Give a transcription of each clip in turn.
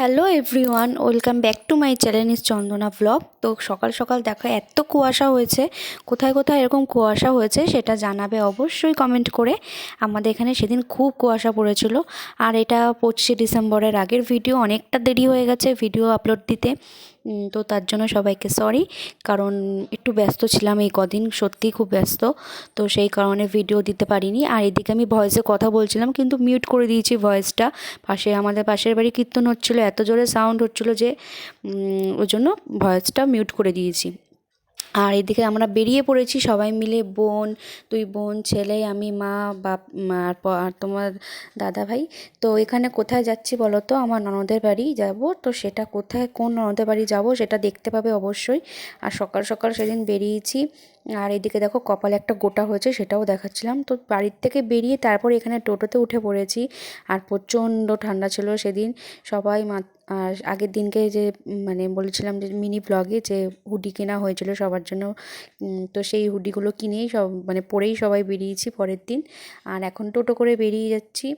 Hello everyone, welcome back to my channel is Chandana blog. তো সকাল সকাল দেখো, এত কুয়াশা হয়েছে। কোথায় কোথায় এরকম কুয়াশা হয়েছে সেটা জানাবে অবশ্যই কমেন্ট করে। আমাদের এখানে সেদিন খুব কুয়াশা পড়েছিল। আর এটা পঁচিশে ডিসেম্বরের আগের ভিডিও অনেকটা দেরি হয়ে গেছে ভিডিও আপলোড দিতে। তো তার জন্য সবাইকে সরি কারণ একটু ব্যস্ত ছিলাম এই কদিন সত্যি খুব ব্যস্ত। তো সেই কারণে ভিডিও দিতে পারিনি। আর এদিকে আমি ভয়েসে কথা বলছিলাম, কিন্তু মিউট করে দিয়েছি ভয়েসটা পাশে, আমাদের পাশের বাড়ি কীর্তন হচ্ছিল, এত জোরে সাউন্ড হচ্ছিল যে ওই জন্য ভয়েসটা মিউট করে দিয়েছি। আর এদিকে আমরা বেরিয়ে পড়েছি সবাই মিলে, বোন, দুই বোন, ছেলে, আমি, মা, বাপ আর তোমার দাদা ভাই। তো এখানে কোথায় যাচ্ছি বলো তো? আমার ননদের বাড়ি যাব। তো সেটা কোথায়, কোন ননদের বাড়ি যাব সেটা দেখতে পাবে অবশ্যই। আর সকাল সকাল সেদিন বেরিয়েছি। আর এদিকে দেখো কপালে একটা গোটা হয়েছে সেটাও দেখাচ্ছিলাম। তো বাড়ির থেকে বেরিয়ে তারপর এখানে টোটোতে উঠে পড়েছি। আর প্রচণ্ড ঠান্ডা ছিল সেদিন। সবাই মা আর আগের দিনকে যে মানে বলেছিলাম যে মিনি ব্লগে যে হুডি কেনা হয়েছিল সবার জন্য তো সেই হুডিগুলো কিনেই সব মানে পরেই সবাই বেরিয়েছি পরের দিন। আর এখন টোটো করে বেরিয়ে যাচ্ছি।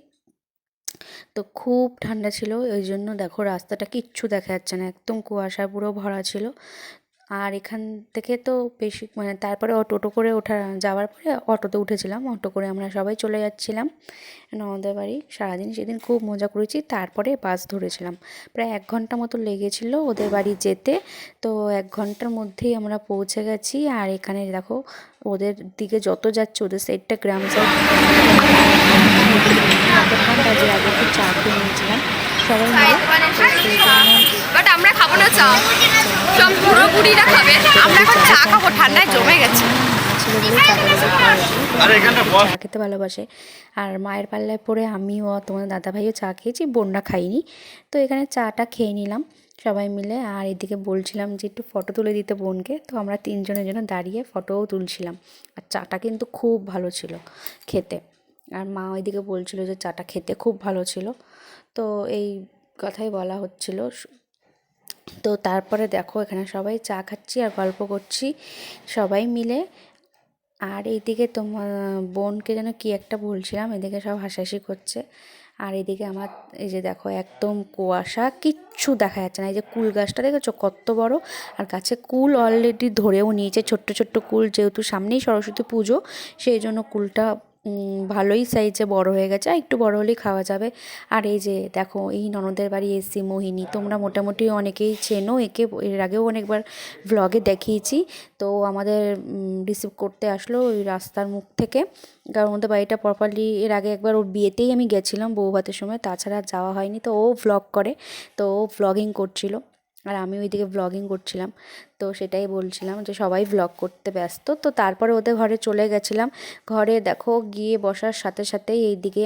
তো খুব ঠান্ডা ছিল, ওই জন্য দেখো রাস্তাটা কিচ্ছু দেখা যাচ্ছে না, একদম কুয়াশা, পুরো ভরা ছিল। আর এখান থেকে তো বেশি মানে তারপরে টোটো করে ওঠা যাওয়ার পরে অটোতে উঠেছিলাম। অটো করে আমরা সবাই চলে যাচ্ছিলাম ননদের বাড়ি। সারাদিন সেদিন খুব মজা করেছি। তারপরে বাস ধরেছিলাম। প্রায় এক ঘণ্টা মতো লেগেছিল ওদের বাড়ি যেতে। তো এক ঘণ্টার মধ্যেই আমরা পৌঁছে গেছি। আর এখানে দেখো ওদের দিকে যত যাচ্ছে ওদের সাইডটা গ্রাম সাইড আগে একটু চা খেয়ে নিয়েছিলাম। সবাই মিলে সব বুড়িরা খাবে। আমরা এখন চা খাব ঠান্ডায় জমে গেছে। চা খেতে ভালোবাসে আরে এখানটা বস। চা খেতে ভালোবাসে। আর মায়ের পাল্লায় পরে আমিও আর তোমার দাদা ভাইও চা খেয়েছি বোনরা খাইনি তো এখানে চাটা খেয়ে নিলাম সবাই মিলে। আর এদিকে বলছিলাম যে একটু ফটো তুলে দিতে বোনকে। তো আমরা তিনজনের জন্য দাঁড়িয়ে ফটোও তুলছিলাম। আর চাটা কিন্তু খুব ভালো ছিল খেতে। আর মা ওইদিকে বলছিল যে চাটা খেতে খুব ভালো ছিল। তো এই কথাই বলা হচ্ছিল। তো তারপরে দেখো, এখানে সবাই চা খাচ্ছি আর গল্প করছি, সবাই মিলে। আর এইদিকে তোমার, বোনকে যেন কি একটা বলছিলাম, এদিকে সব হাসাহাসি করছে। আর এদিকে আমার, এই যে দেখো, একদম কুয়াশা, কিচ্ছু দেখা যাচ্ছে না। এই যে কুল গাছটা দেখেছ, কত বড়। আর গাছে কুল অলরেডি ধরেও নিয়েছে, ছোট্ট ছোট্ট কুল, যেহেতু সামনেই সরস্বতী পুজো, সেই জন্য কুলটা ভালোই সাইজে বড় হয়ে গেছে, আর একটু বড় হলেই খাওয়া যাবে। আর এই যে দেখো, এই ননদের বাড়ি এসি মোহিনী। তোমরা মোটামুটি অনেকেই চেনো, একে এর আগেও অনেকবার ভ্লগে দেখিয়েছি। তো আমাদের রিসিভ করতে আসলো ওই রাস্তার মুখ থেকে। কারণ ওদের বাড়িটা প্রপারলি এর আগে একবার ওর বিয়েতেই আমি গেছিলাম বউ ভাতের সময়, তাছাড়া যাওয়া হয়নি। তো ও ভ্লগ করে, তো ও ভ্লগিং করছিল। আর আমি ওইদিকে ব্লগিং করছিলাম। তো সেটাই বলছিলাম যে সবাই ভ্লগ করতে ব্যস্ত। তো তারপরে ওদের ঘরে চলে গেছিলাম। ঘরে দেখো গিয়ে বসার সাথে সাথেই এইদিকে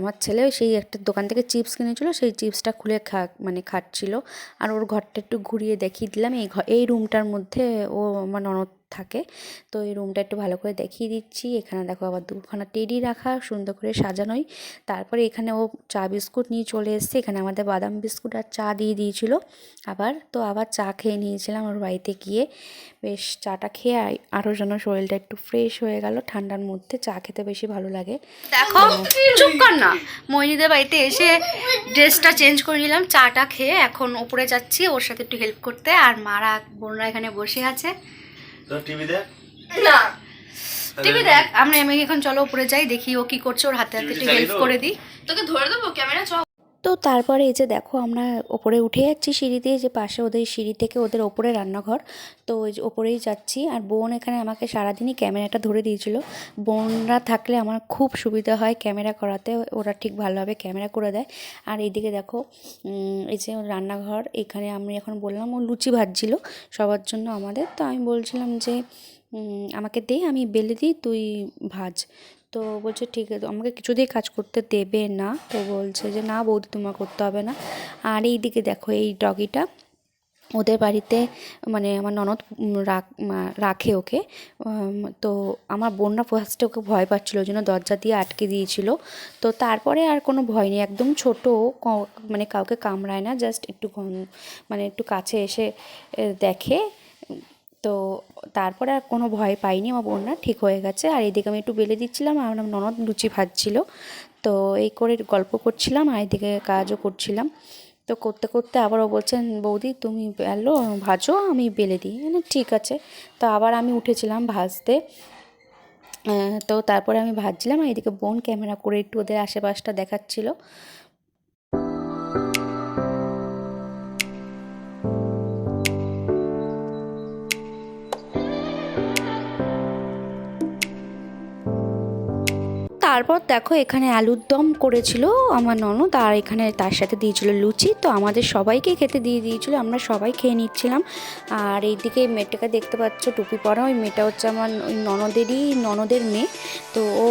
আমার ছেলে সেই একটা দোকান থেকে চিপস কিনেছিল। সেই চিপসটা খুলে খা মানে খাচ্ছিল। আর ওর ঘরটা একটু ঘুরিয়ে দেখিয়ে দিলাম। এই ঘর এই রুমটার মধ্যে ও আমার ননদ থাকে। তো এই রুমটা একটু ভালো করে দেখিয়ে দিচ্ছি। এখানে দেখো আবার দুখানা টেডি রাখা, সুন্দর করে সাজানোই। তারপরে এখানে ও চা বিস্কুট নিয়ে চলে এসছে। এখানে আমাদের বাদাম বিস্কুট আর চা দিয়ে দিয়েছিল। আবার তো আবার চা খেয়ে নিয়েছিলাম ওর বাড়িতে গিয়ে। বেশ চাটা খেয়ে আরও যেন শরীরটা একটু ফ্রেশ হয়ে গেল। ঠান্ডার মধ্যে চা খেতে বেশি ভালো লাগে। দেখো, চুপ কর না। মইনিদের বাড়িতে এসে ড্রেসটা চেঞ্জ করে নিলাম, চাটা খেয়ে এখন উপরে যাচ্ছি। ওর সাথে একটু হেল্প করতে। আর মারা, বোনরা এখানে বসে আছে। তো টিভি দেখ। না। টিভি দেখ আমরা এমনি এখন চলো উপরে যাই দেখি ও কি করছে ওর হাতে হাতে একটু হেল্প করে দিই। তোকে ধরে দেবো? ক্যামেরা চ। তো তারপরে এই যে দেখো আমরা ওপরে উঠে যাচ্ছি সিঁড়ি দিয়ে, যে পাশে ওদের সিঁড়ি থেকে ওদের ওপরে রান্নাঘর। তো ওই ওপরেই যাচ্ছি। আর বোন এখানে আমাকে সারাদিনই ক্যামেরাটা ধরে দিয়েছিল। বোনরা থাকলে আমার খুব সুবিধা হয় ক্যামেরা করাতে। ওরা ঠিক ভালোভাবে ক্যামেরা করে দেয়। আর এইদিকে দেখো এই যে রান্নাঘর, এখানে আমি এখন বললাম ও লুচি ভাজছিল সবার জন্য আমাদের। তো আমি বলছিলাম যে আমাকে দে, আমি বেলে দিই, তুই ভাজ। তো বলছে, ঠিক আছে, আমাকে কিছুতেই কাজ করতে দেবে না। তো বলছে যে, না বৌদি, তোমার করতে হবে না। আর এই দিকে দেখো, এই ডগিটা ওদের বাড়িতে মানে আমার ননদ রাখ ওকে। তো আমার বোনরা ফার্স্টে ওকে ভয় পাচ্ছিল, ওই জন্য দরজা দিয়ে আটকে দিয়েছিল। তো তারপরে আর কোনো ভয় নেই, একদম ছোট মানে কাউকে কামড়ায় না জাস্ট একটু মানে একটু কাছে এসে দেখে তো তারপরে আর কোনো ভয় পাইনি, আমার বোনরা ঠিক হয়ে গেছে। আর এদিকে আমি একটু বেলে দিচ্ছিলাম আর আমার ননদ লুচি ভাজছিল। তো এই করে গল্প করছিলাম, আর এদিকে কাজও করছিলাম। তো করতে করতে আবার ও বলছেন, বৌদি, তুমি বেলো ভাজো, আমি বেলে দিই। মানে ঠিক আছে। তো আবার আমি উঠেছিলাম ভাজতে। তো তারপরে আমি ভাজছিলাম, আর এদিকে বোন ক্যামেরা করে একটু ওদের আশেপাশটা দেখাচ্ছিল। তারপর দেখো এখানে আলুর দম করেছিল আমার ননদ আর এখানে তার সাথে দিয়েছিল লুচি। তো আমাদের সবাইকে খেতে দিয়ে দিয়েছিল, আমরা সবাই খেয়ে নিচ্ছিলাম। আর এইদিকে মেয়েটাকে দেখতে পাচ্ছ, টুপি পরা ওই মেয়েটা হচ্ছে আমার ওই ননদেরই, ননদের মেয়ে। তো ও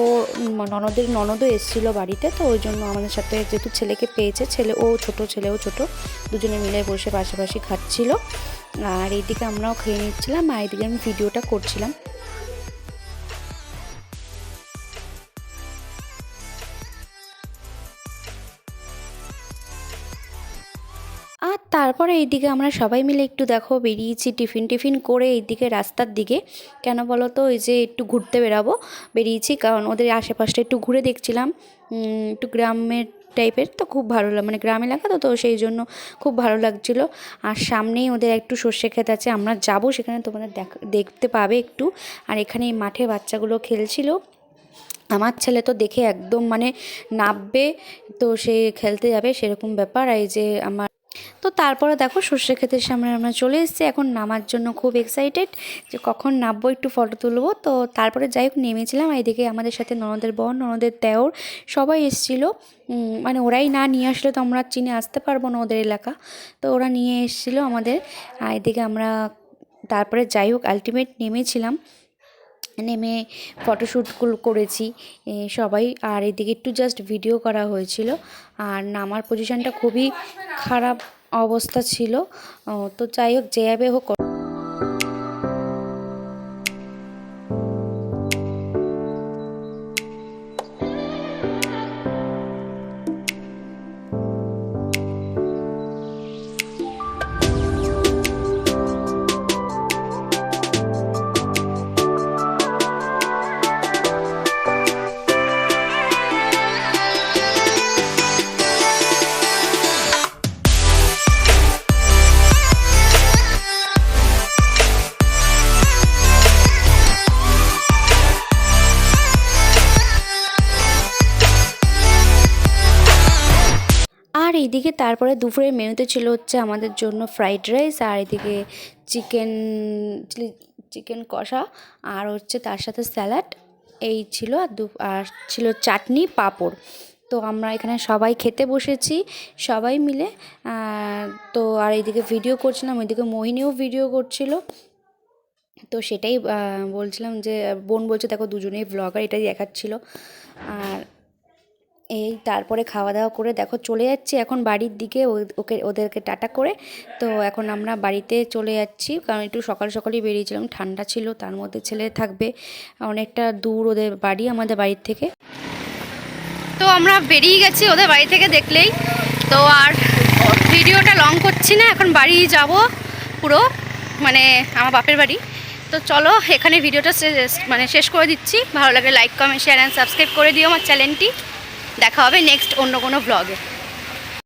ননদের ননদও এসেছিল বাড়িতে, তো ওই জন্য আমাদের সাথে যেহেতু ছেলেকে পেয়েছে, ছেলে ও ছোট, ছেলেও ছোট, দুজনে মিলে বসে পাশাপাশি খাচ্ছিল। আর এইদিকে আমরাও খেয়ে নিচ্ছিলাম, আর এইদিকে আমি ভিডিওটা করছিলাম। আর তারপরে এইদিকে আমরা সবাই মিলে একটু দেখো বেরিয়েছি টিফিন টিফিন করে এইদিকে রাস্তার দিকে। কেন বলো তো ওই যে একটু ঘুরতে বেরাবো। বেরিয়েছি কারণ ওদের আশেপাশটা একটু ঘুরে দেখছিলাম। একটু গ্রামের টাইপের তো খুব ভালো লাগে মানে গ্রাম এলাকা তো তো সেই জন্য খুব ভালো লাগছিল। আর সামনেই ওদের একটু সর্ষে ক্ষেত আছে, আমরা যাব সেখানে তোমাদের দেখ- দেখতে পাবে একটু। আর এখানে এই মাঠে বাচ্চাগুলো খেলছিল। আমার ছেলে তো দেখে একদম মানে নাববে, তো সে খেলতে যাবে সেরকম ব্যাপার। এই যে আমার তো তারপরে দেখো সর্ষে ক্ষেতের সামনে আমরা চলে এসেছি। এখন নামার জন্য খুব এক্সাইটেড যে কখন নামবো একটু ফটো তুলবো। তো তারপরে যাই হোক, নেমেছিলাম। এদিকে আমাদের সাথে ননদের বোন, ননদের দেওর সবাই এসেছিল। মানে ওরাই না নিয়ে আসলে তো আমরা চিনে আসতে পারব না ওদের এলাকা। তো ওরা নিয়ে এসেছিল আমাদের। আর এদিকে আমরা তারপরে যাই হোক আলটিমেট নেমেছিলাম। নেমে ফটোশ্যুটগুলো করেছি। সবাই, আর এদিকে একটু জাস্ট ভিডিও করা হয়েছিল। আর নামার পজিশানটা খুবই খারাপ অবস্থা ছিল। তো যাই হোক, যেভাবে হোক এইদিকে তারপরে দুপুরের মেনুতে ছিল হচ্ছে আমাদের জন্য ফ্রাইড রাইস আর এদিকে চিকেন চিলি চিকেন কষা আর হচ্ছে তার সাথে স্যালাড এই ছিল আর দু, আর ছিল চাটনি, পাঁপড়। তো আমরা এখানে সবাই খেতে বসেছি, সবাই মিলে। তো আর এইদিকে ভিডিও করছিলাম, ওইদিকে মোহিনীও ভিডিও করছিল। তো সেটাই বলছিলাম যে, বোন বলছে, দেখো দুজনেই ব্লগার এটাই দেখাচ্ছিল। আর এই তারপরে খাওয়া দাওয়া করে দেখো চলে যাচ্ছি এখন বাড়ির দিকে ওকে, ওদেরকে টাটা করে। তো এখন আমরা বাড়িতে চলে যাচ্ছি। কারণ একটু সকাল সকালই বেরিয়েছিলাম, ঠান্ডা ছিল, তার মধ্যে ছেলে থাকবে। অনেকটা দূর ওদের বাড়ি, আমাদের বাড়ির থেকে। তো আমরা বেরিয়ে গেছি ওদের বাড়ি থেকে দেখলেই। তো আর ভিডিওটা লং করছি না, এখন বাড়ি যাব পুরো মানে আমার বাপের বাড়ি। তো চলো, এখানে ভিডিওটা মানে শেষ করে দিচ্ছি। ভালো লাগে like comment share and subscribe করে দিও আমার চ্যানেলটি। দেখা হবে নেক্সট অন্য কোনো ব্লগে